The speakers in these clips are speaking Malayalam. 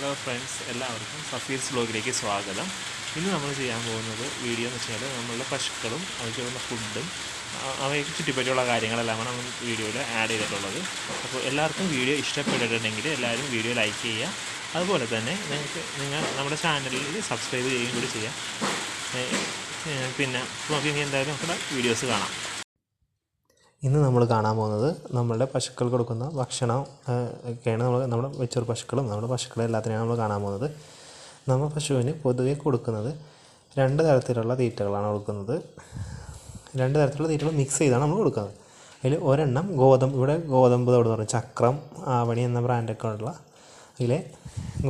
ഹലോ ഫ്രണ്ട്സ് എല്ലാവർക്കും സഫീർസ് ബ്ലോഗിലേക്ക് സ്വാഗതം. ഇന്ന് നമ്മൾ ചെയ്യാൻ പോകുന്നത് വീഡിയോ എന്ന് വെച്ചാൽ നമ്മളുടെ പശുക്കളും അവയ്ക്കുള്ള ഫുഡും അവയെ ചുറ്റിപ്പറ്റിയുള്ള കാര്യങ്ങളെല്ലാമാണ് നമ്മൾ വീഡിയോയിൽ ആഡ് ചെയ്തിട്ടുള്ളത്. അപ്പോൾ എല്ലാവർക്കും വീഡിയോ ഇഷ്ടപ്പെട്ടിട്ടുണ്ടെങ്കിൽ എല്ലാവരും വീഡിയോ ലൈക്ക് ചെയ്യുക. അതുപോലെ തന്നെ നിങ്ങൾക്ക് നിങ്ങൾ നമ്മുടെ ചാനലിൽ സബ്സ്ക്രൈബ് ചെയ്യുകയും കൂടി ചെയ്യാം. പിന്നെ നമുക്ക് ഇനി എന്തായാലും നമ്മുടെ വീഡിയോസ് കാണാം. ഇന്ന് നമ്മൾ കാണാൻ പോകുന്നത് നമ്മളുടെ പശുക്കൾ കൊടുക്കുന്ന ഭക്ഷണം ഒക്കെയാണ് നമ്മൾ നമ്മുടെ വെച്ചൂർ പശുക്കളും നമ്മുടെ പശുക്കളും എല്ലാത്തിനെയാണ് നമ്മൾ കാണാൻ പോകുന്നത്. നമ്മൾ പശുവിന് പൊതുവെ കൊടുക്കുന്നത് രണ്ട് തരത്തിലുള്ള തീറ്റകളാണ് കൊടുക്കുന്നത്. രണ്ട് തരത്തിലുള്ള തീറ്റകൾ മിക്സ് ചെയ്താണ് നമ്മൾ കൊടുക്കുന്നത്. അതിൽ ഒരെണ്ണം ഗോതമ്പ് ഇവിടെ ഗോതമ്പ് തവിട് എന്ന് പറയും. ചക്രം ആവണി എന്ന ബ്രാൻഡൊക്കെ ഉള്ള അതിലെ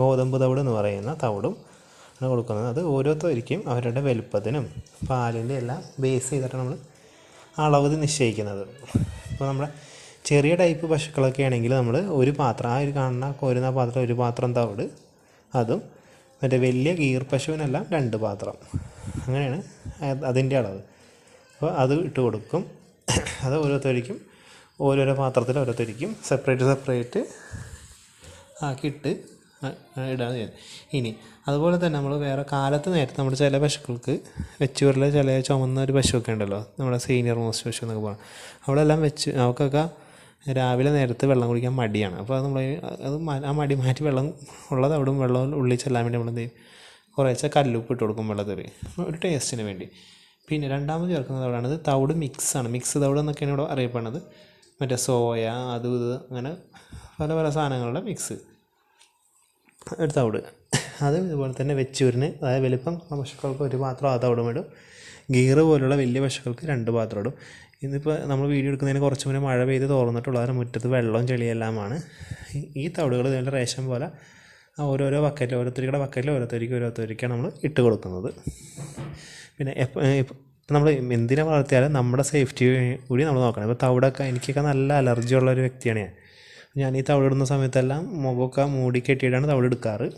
ഗോതമ്പ് തവിട് എന്ന് പറയുന്ന തവിടും ആണ് കൊടുക്കുന്നത്. അത് ഓരോരുത്തർക്കും അവരുടെ വലുപ്പത്തിനും പാലിന്റെ എല്ലാം ബേസ് ചെയ്തിട്ടാണ് നമ്മൾ അളവ് നിശ്ചയിക്കുന്നത്. ഇപ്പോൾ നമ്മുടെ ചെറിയ ടൈപ്പ് പശുക്കളൊക്കെ ആണെങ്കിൽ നമ്മൾ ഒരു പാത്രം ആ ഒരു കാണുന്ന കോരുന്ന പാത്രം ഒരു പാത്രം തവിട് അതും മറ്റേ വലിയ ഗീർ പശുവിനെല്ലാം രണ്ട് പാത്രം. അങ്ങനെയാണ് അത് അതിന്റെ അളവ്. അപ്പോൾ അത് ഇട്ട് കൊടുക്കും. അത് ഓരോരുത്തരിക്കും ഓരോരോ പാത്രത്തിൽ ഓരോരുത്തരിക്കും സെപ്പറേറ്റ് സെപ്പറേറ്റ് ആക്കിയിട്ട് ഇടാൻ ചെയ്യും ഇനി അതുപോലെ തന്നെ നമ്മൾ വേറെ കാലത്ത് നേരത്തെ നമ്മുടെ ചില പശുക്കൾക്ക് വെച്ചൂരിലെ ചില ചുമന്ന ഒരു പശുവൊക്കെ ഉണ്ടല്ലോ നമ്മുടെ സീനിയർ മോസ്റ്റ് പശു എന്നൊക്കെ പറയാം. അവിടെ എല്ലാം വെച്ച് അവൾക്കൊക്കെ രാവിലെ നേരത്തെ വെള്ളം കുടിക്കാൻ മടിയാണ്. അപ്പോൾ അത് നമ്മൾ അത് ആ മടി മാറ്റി വെള്ളം ഉള്ളത് അവിടെ വെള്ളം ഉള്ളിൽ ചെല്ലാൻ വേണ്ടി നമ്മൾ എന്ത് ചെയ്യും? കുറേശ്ശെ കല്ലുപ്പ് ഇട്ട് കൊടുക്കും വെള്ളത്തിൽ ഒരു ടേസ്റ്റിന് വേണ്ടി. പിന്നെ രണ്ടാമത് ചേർക്കുന്നത് അവിടെയാണ് ഇത് തവിട് മിക്സാണ് മിക്സ് തവിട് എന്നൊക്കെയാണ് ഇവിടെ അറിയപ്പെടുന്നത്. മറ്റേ സോയ അത് ഇത് അങ്ങനെ പല പല സാധനങ്ങളുടെ മിക്സ് ഒരു തവിട് അതും ഇതുപോലെ തന്നെ വെച്ചൂരിന് അതായത് വലിപ്പം പശുക്കൾക്ക് ഒരു പാത്രം ആ തവിടും ഇടും. ഗീറ് പോലുള്ള വലിയ പശുക്കൾക്ക് രണ്ട് പാത്രം ഇടും. ഇന്നിപ്പോൾ നമ്മൾ വീഡിയോ എടുക്കുന്നതിന് കുറച്ച് മുന്നേ മഴ പെയ്ത് തോർന്നിട്ടുള്ള അതിന് മുറ്റത്ത് വെള്ളവും ചെളിയെല്ലാമാണ്. ഈ- തവിടുകൾ ഇതിന്റെ റേഷൻ പോലെ ഓരോരോ ബക്കറ്റിൽ ഓരോരുത്തരുടെ ബക്കറ്റിൽ ഓരോരുത്തർക്ക് ഓരോരുത്തർക്കാണ് നമ്മൾ ഇട്ട് കൊടുക്കുന്നത്. പിന്നെ എപ്പോൾ നമ്മൾ എന്തിനെ വളർത്തിയാലും നമ്മുടെ സേഫ്റ്റി കൂടി നമ്മൾ നോക്കണം. ഇപ്പോൾ തവിടൊക്കെ എനിക്കൊക്കെ നല്ല അലർജി ഉള്ള ഒരു വ്യക്തിയാണ് ഞാൻ. ഞാൻ ഈ തവിടിടുന്ന സമയത്തെല്ലാം മുഖമൊക്കെ മൂടി കെട്ടിയിട്ടാണ് തവിടെടുക്കാറ്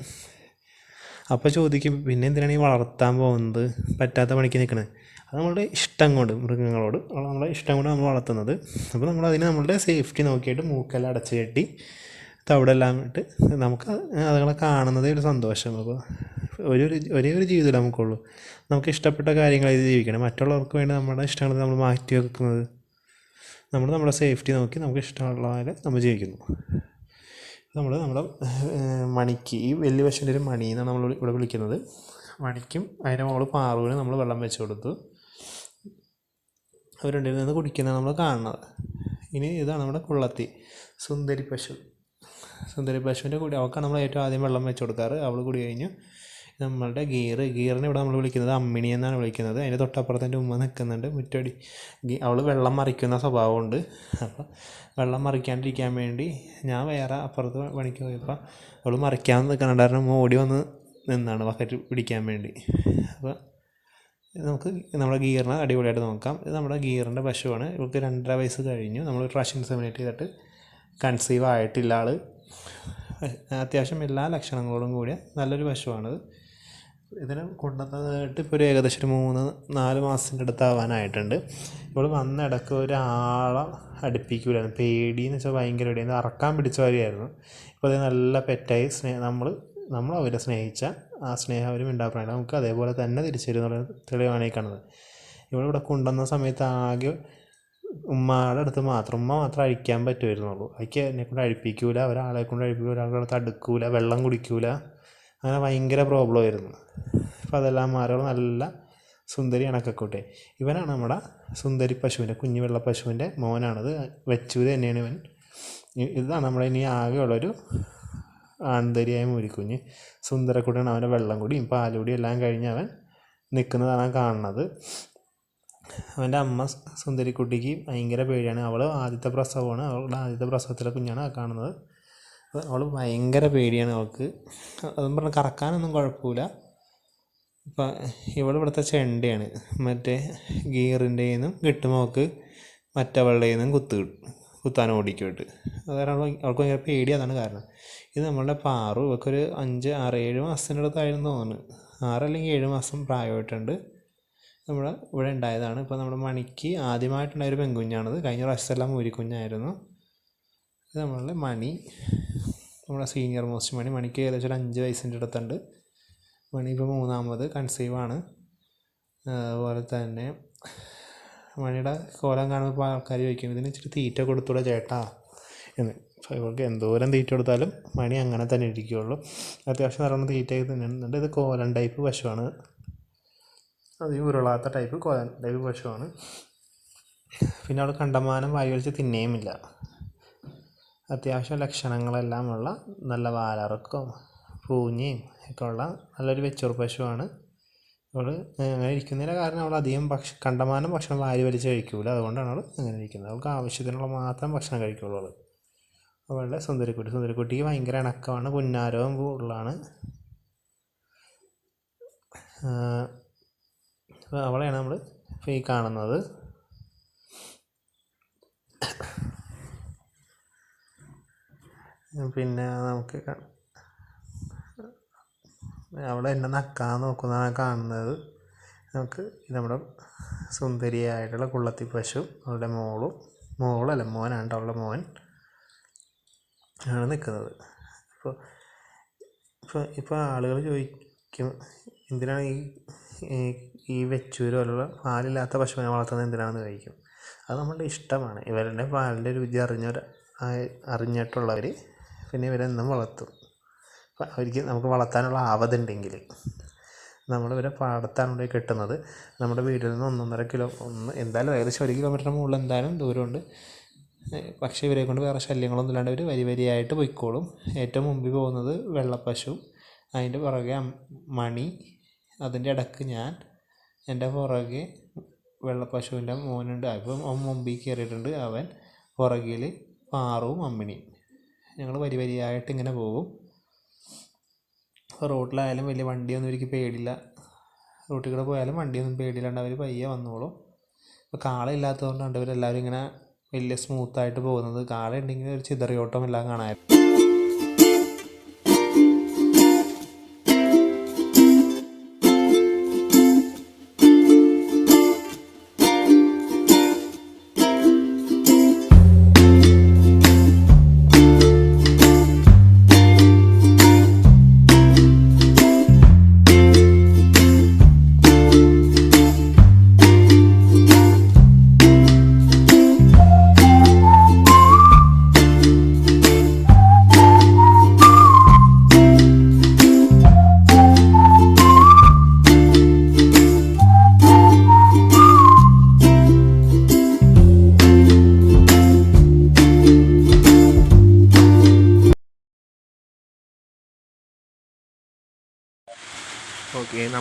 അപ്പോൾ ചോദിക്കും പിന്നെ എന്തിനാണ് ഈ വളർത്താൻ പോകുന്നത്? പറ്റാത്ത പണിക്ക് നിൽക്കുന്നത് അത് നമ്മളുടെ ഇഷ്ടം കൊണ്ട് മൃഗങ്ങളോട് നമ്മളെ ഇഷ്ടം കൊണ്ട് നമ്മൾ വളർത്തുന്നത്. അപ്പോൾ നമ്മൾ അതിനെ നമ്മളുടെ സേഫ്റ്റി നോക്കിയിട്ട് മൂക്കെല്ലാം അടച്ച് കെട്ടി തവിടെല്ലാം ഇട്ട് നമുക്ക് അതുങ്ങളെ കാണുന്നതേ ഒരു സന്തോഷം. അപ്പോൾ ഒരു ഒരു- ഒരേ ജീവിതമല്ലേ നമുക്കുള്ളൂ. നമുക്ക് ഇഷ്ടപ്പെട്ട കാര്യങ്ങൾ ഇത് ജീവിക്കണം. മറ്റുള്ളവർക്ക് വേണ്ടി നമ്മുടെ ഇഷ്ടങ്ങൾ നമ്മൾ മാറ്റി വെക്കുന്നത്. നമ്മൾ നമ്മുടെ സേഫ്റ്റി നോക്കി നമുക്ക് ഇഷ്ടമുള്ള പോലെ നമ്മൾ ജീവിക്കുന്നു. നമ്മൾ നമ്മുടെ മണിക്ക് ഈ വലിയ പശുവിന്റെ ഒരു മണി എന്നാണ് നമ്മൾ ഇവിടെ വിളിക്കുന്നത്. മണിക്കും അതിന്റെ മോൾ പാറുവിന് നമ്മൾ വെള്ളം വെച്ച് കൊടുത്തു. അവർ രണ്ടിൽ നിന്ന് കുടിക്കുന്നത് നമ്മൾ കാണുന്നത്. ഇനി ഇതാണ് നമ്മുടെ കുള്ളത്തി സുന്ദരി പശു. സുന്ദരി പശുവിന്റെ കൂടി അവൾക്കാണ് നമ്മൾ ഏറ്റവും ആദ്യം വെള്ളം വെച്ച് കൊടുക്കാറ്. അവൾ കുടി കഴിഞ്ഞു. നമ്മളുടെ ഗിയർ ഗിയറിനെ ഇവിടെ നമ്മൾ വിളിക്കുന്നത് അമ്മിണി എന്നാണ് വിളിക്കുന്നത്. അതിന്റെ തൊട്ടപ്പുറത്ത് എന്റെ ഉമ്മ നിൽക്കുന്നുണ്ട് മുറ്റടി. അവൾ വെള്ളം മറിക്കുന്ന സ്വഭാവമുണ്ട്. അപ്പോൾ വെള്ളം മറിക്കാണ്ടിരിക്കാൻ വേണ്ടി ഞാൻ വേറെ അപ്പുറത്ത് പണിക്ക് പോയപ്പോൾ അവൾ മറിക്കാൻ നിൽക്കണുണ്ടായിരുന്നു ഉമ്മ ഓടി വന്ന് നിന്നാണ് ബക്കറ്റ് പിടിക്കാൻ വേണ്ടി. അപ്പോൾ നമുക്ക് നമ്മുടെ ഗീറിനെ അടിപൊളിയായിട്ട് നോക്കാം. ഇത് നമ്മുടെ ഗീറിന്റെ പശുവാണ്. ഇവൾക്ക് രണ്ടര വയസ്സ് കഴിഞ്ഞു. നമ്മൾ പ്രാവശ്യം സെമിനേറ്റ് ചെയ്തിട്ട് കൺസീവ് ആയിട്ടില്ല ആൾ അത്യാവശ്യം എല്ലാ ലക്ഷണങ്ങളോടും കൂടിയ നല്ലൊരു പശുവാണിത്. ഇതിനെ കൊണ്ടുവന്നതായിട്ട് ഇപ്പോൾ ഒരു ഏകദേശം ഒരു മൂന്ന് നാല് മാസത്തിന്റെ അടുത്ത് ആവാനായിട്ടുണ്ട്. ഇപ്പോൾ വന്ന ഒരാളെ അടുപ്പിക്കൂലായിരുന്നു. എന്ന് വെച്ചാൽ ഭയങ്കര പേടിയായിരുന്നു അറക്കാൻ പിടിച്ച വരെയായിരുന്നു ഇപ്പോൾ അത് നല്ല പെറ്റായി സ്നേഹ നമ്മൾ നമ്മൾ അവരെ സ്നേഹിച്ച ആ സ്നേഹം അവർ മിണ്ടാപ്രാണ് നമുക്ക് അതേപോലെ തന്നെ തിരിച്ചു വരും എന്നുള്ള തെളിവാണ് ഈ കാണുന്നത്. ഇവിടെ കൊണ്ടുവന്ന സമയത്ത് ആകെ ഉമ്മയുടെ അടുത്ത് മാത്രം ഉമ്മ മാത്രം അഴിക്കാൻ പറ്റുമായിരുന്നുള്ളൂ. അയക്ക് എന്നെ കൊണ്ട് അഴിപ്പിക്കൂല ഒരാളെ കൊണ്ട് അഴിപ്പിക്കൂല ഒരാളുടെ അടുത്ത് അടുക്കൂല വെള്ളം കുടിക്കൂല. അങ്ങനെ ഭയങ്കര പ്രോബ്ലം ആയിരുന്നു അപ്പോൾ അതെല്ലാം മാറിയുള്ള നല്ല സുന്ദരി അണക്കക്കൂട്ടെ. ഇവനാണ് നമ്മുടെ സുന്ദരി പശുവിന്റെ കുഞ്ഞു വെള്ള പശുവിന്റെ മോനാണത്. വെച്ചൂര് തന്നെയാണ് ഇവൻ. ഇതാണ് നമ്മുടെ ഇനി ആകെയുള്ളൊരു ആന്തരിയായ മൂരിക്കുഞ്ഞ്. സുന്ദരക്കുട്ടിയാണ് അവന്റെ വെള്ളം കുടിയും പാലുകുടിയും എല്ലാം കഴിഞ്ഞ് അവൻ നിൽക്കുന്നതാണ് കാണുന്നത്. അവന്റെ അമ്മ സുന്ദരിക്കുട്ടിക്ക് ഭയങ്കര പേടിയാണ്. അവൾ ആദ്യത്തെ പ്രസവമാണ്. അവളുടെ ആദ്യത്തെ പ്രസവത്തിലെ കുഞ്ഞാണ് കാണുന്നത്. അവൾ ഭയങ്കര പേടിയാണ് അവൾക്ക്. അതും പറഞ്ഞ് കറക്കാനൊന്നും കുഴപ്പമില്ല. ഇപ്പം ഇവൾ ഇവിടുത്തെ ചെണ്ടയാണ്. മറ്റേ ഗിയറിന്റെ നിന്നും കിട്ടുമ്പോൾ അവൾക്ക്. മറ്റവളുടെ നിന്നും കുത്ത് കുത്താൻ ഓടിക്കോട്ട് അത് കാരണം അവൾ അവൾക്ക് ഭയങ്കര പേടി അതാണ് കാരണം. ഇത് നമ്മളുടെ പാറു. ഇവൾക്കൊരു അഞ്ച് ആറ് ഏഴ് മാസത്തിന്റെ അടുത്തായിരുന്നു തോന്നുന്നു. ആറ് അല്ലെങ്കിൽ ഏഴ് മാസം പ്രായമായിട്ടുണ്ട്. നമ്മൾ ഇവിടെ ഉണ്ടായതാണ്. ഇപ്പോൾ നമ്മുടെ മണിക്ക് ആദ്യമായിട്ടുണ്ടായ ഒരു പെൺകുഞ്ഞാണിത്. കഴിഞ്ഞ പ്രാവശ്യത്തെല്ലാം മൂരിക്കുഞ്ഞായിരുന്നു ഇത് നമ്മളുടെ മണി. നമ്മുടെ സീനിയർ മോസ്റ്റ് മണി മണിക്ക് ഏകദേശം ഒരു അഞ്ച് വയസ്സിന്റെ അടുത്തുണ്ട്. മണി ഇപ്പോൾ മൂന്നാമത് കൺസീവ് ആണ്. അതുപോലെ തന്നെ മണിയുടെ കോലം കാണുമ്പോൾ ആൾക്കാർ ചോദിക്കും ഇതിന് ഇച്ചിരി തീറ്റ കൊടുത്തൂടെ ചേട്ടാ? എന്ന്. അപ്പോൾ ഇവർക്ക് എന്തോരം തീറ്റ കൊടുത്താലും മണി അങ്ങനെ തന്നെ ഇരിക്കുകയുള്ളൂ അത്യാവശ്യം നിറഞ്ഞ തീറ്റയൊക്കെ തിന്നുന്നുണ്ട്. ഇത് കോലൻ ടൈപ്പ് പശുവാണ്. അത് ഉരുളാത്ത ടൈപ്പ് കോലൻ ടൈപ്പ് പശുവാണ്. പിന്നെ അവൾ കണ്ടമാനം വായി വലിച്ച് തിന്നുകയുമില്ല അത്യാവശ്യം ലക്ഷണങ്ങളെല്ലാം ഉള്ള നല്ല വാലറക്കവും പൂഞ്ഞയും ഒക്കെ ഉള്ള നല്ലൊരു വെച്ചൂർ പശുവാണ്. അവൾ അങ്ങനെ ഇരിക്കുന്നതിന്റെ കാരണം അവൾ അധികം ഭക്ഷ കണ്ടമാനം ഭക്ഷണം വാരി വലിച്ച് കഴിക്കൂല. അതുകൊണ്ടാണ് അവൾ അങ്ങനെ ഇരിക്കുന്നത്. അവൾക്ക് ആവശ്യത്തിനുള്ള മാത്രം ഭക്ഷണം കഴിക്കുള്ളൂ അവൾ. അവളുടെ സുന്ദരിക്കുട്ടി സുന്ദരിക്കുട്ടിക്ക് ഭയങ്കര ഇണക്കമാണ്. പുന്നാരവും ഉള്ളതാണ് അവളെയാണ് നമ്മൾ ഈ കാണുന്നത്. പിന്നെ നമുക്ക് അവിടെ എന്നെ നക്കാൻ നോക്കുന്നതാണ് കാണുന്നത്. നമുക്ക് നമ്മുടെ സുന്ദരിയായിട്ടുള്ള കുള്ളത്തി പശു അവളുടെ മോളും മോളല്ല മോനാണ് അവളുടെ മോൻ. ആണ് നിൽക്കുന്നത്. അപ്പോൾ ഇപ്പോൾ ഇപ്പോൾ ആളുകൾ ചോദിക്കും എന്തിനാണ് ഈ ഈ- വെച്ചൂര് പോലുള്ള പാലില്ലാത്ത പശുവിനെ വളർത്തുന്നത് എന്തിനാണെന്ന് ചോദിക്കും? അത് നമ്മളുടെ ഇഷ്ടമാണ്. ഇവരുടെ പാലിന്റെ രുചി അറിഞ്ഞവർ അറിഞ്ഞിട്ടുള്ളവർ പിന്നെ ഇവരെന്നും വളർത്തും. അവർക്ക് നമുക്ക് വളർത്താനുള്ള ആവതുണ്ടെങ്കിൽ നമ്മളിവരെ പാടത്താണ് കെട്ടുന്നത്. നമ്മുടെ വീട്ടിൽ നിന്ന് ഒന്നൊന്നര കിലോ ഒന്ന് എന്തായാലും ഏകദേശം ഒരു കിലോമീറ്ററിന് മുകളിൽ എന്തായാലും ദൂരമുണ്ട്. പക്ഷേ ഇവരെ കൊണ്ട് വേറെ ശല്യങ്ങളൊന്നും ഇല്ലാണ്ട് ഇവർ വരി വരിയായിട്ട് പൊയ്ക്കോളും. ഏറ്റവും മുമ്പിൽ പോകുന്നത് വെള്ളപ്പശു അതിന്റെ പുറകെ മണി അതിന്റെ ഇടയ്ക്ക് ഞാൻ എന്റെ പുറകെ വെള്ളപ്പശുവിന്റെ മോനുണ്ട്. അപ്പം മുമ്പിൽ കയറിയിട്ടുണ്ട് അവൻ. പുറകിൽ പാറുവും അമ്മിണിയും. ഞങ്ങൾ വരി വരിയായിട്ട് ഇങ്ങനെ പോകും. റോട്ടിലായാലും വലിയ വണ്ടിയൊന്നും എനിക്ക് പേടിയില്ല. റോട്ടിൽ കൂടെ പോയാലും വണ്ടിയൊന്നും പേടിയില്ലാണ്ട് അവർ പയ്യെ വന്നോളും. ഇപ്പോൾ കാളയില്ലാത്തതുകൊണ്ടാണ് ഇവരെല്ലാവരും ഇങ്ങനെ വലിയ സ്മൂത്തായിട്ട് പോകുന്നത്. കാളയുണ്ടെങ്കിൽ ഒരു ചിതറിയോട്ടം എല്ലാം കാണാമായിരുന്നു.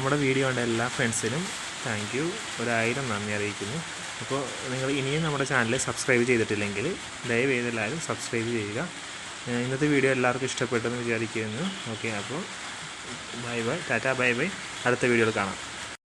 നമ്മുടെ വീഡിയോ കണ്ട എല്ലാ ഫ്രണ്ട്സിനും താങ്ക് യു ഒരായിരം നന്ദി അറിയിക്കുന്നു. അപ്പോൾ നിങ്ങൾ ഇനിയും നമ്മുടെ ചാനൽ സബ്സ്ക്രൈബ് ചെയ്തിട്ടില്ലെങ്കിൽ ദയവ് എല്ലാവരും സബ്സ്ക്രൈബ് ചെയ്യുക. ഇന്നത്തെ വീഡിയോ എല്ലാവർക്കും ഇഷ്ടപ്പെട്ടെന്ന് വിചാരിക്കുന്നു. ഓക്കെ അപ്പോൾ bye bye tata bye bye അടുത്ത വീഡിയോയിൽ കാണാം.